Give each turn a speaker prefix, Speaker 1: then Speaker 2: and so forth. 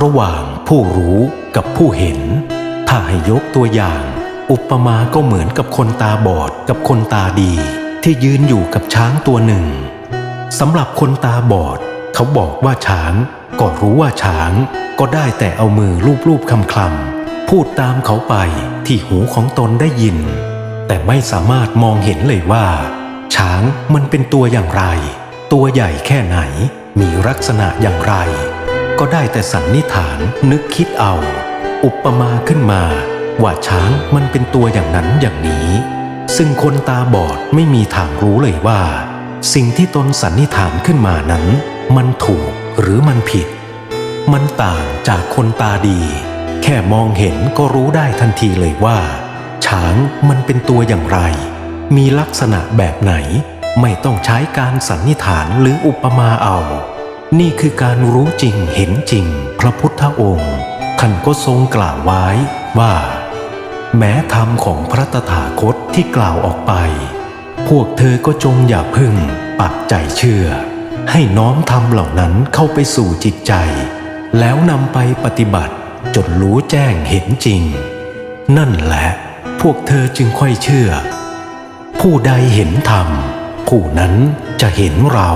Speaker 1: ระหว่างผู้รู้กับผู้เห็น ถ้าให้ยกตัวอย่าง อุปมาก็เหมือนกับคนตาบอดกับคนตาดี ที่ยืนอยู่กับช้างตัวหนึ่งสำหรับคนตาบอด เขาบอกว่าช้างก็รู้ว่าช้าง ก็ได้แต่เอามือลูบๆคำคลำๆพูดตามเขาไปที่หูของตนได้ยิน แต่ไม่สามารถมองเห็นเลยว่า ช้างมันเป็นตัวอย่างไร ตัวใหญ่แค่ไหนมีลักษณะอย่างไร ก็ได้แต่สันนิษฐานนึกคิดเอา อุปมาขึ้นมา ว่าช้างมันเป็นตัวอย่างนั้นอย่างนี้ ซึ่งคนตาบอดไม่มีทางรู้เลยว่า สิ่งที่ตนสันนิษฐานขึ้นมานั้น มันถูกหรือมันผิด มันต่างจากคนตาดี แค่มองเห็นก็รู้ได้ทันทีเลยว่า ช้างมันเป็นตัวอย่างไร มีลักษณะแบบไหน ไม่ต้องใช้การสันนิษฐานหรืออุปมาเอา นี่คือการรู้จริงเห็นจริง พระพุทธองค์ท่านก็ทรงกล่าวไว้ว่า แม้ธรรมของพระตถาคตที่กล่าวออกไป พวกเธอก็จงอย่าพึ่ง ปักใจเชื่อ ให้น้อมธรรมเหล่านั้นเข้าไปสู่จิตใจ แล้วนำไปปฏิบัติจนรู้แจ้งเห็นจริง นั่นแหละ พวกเธอจึงค่อยเชื่อ ผู้ใดเห็นธรรม ผู้นั้นจะเห็นเรา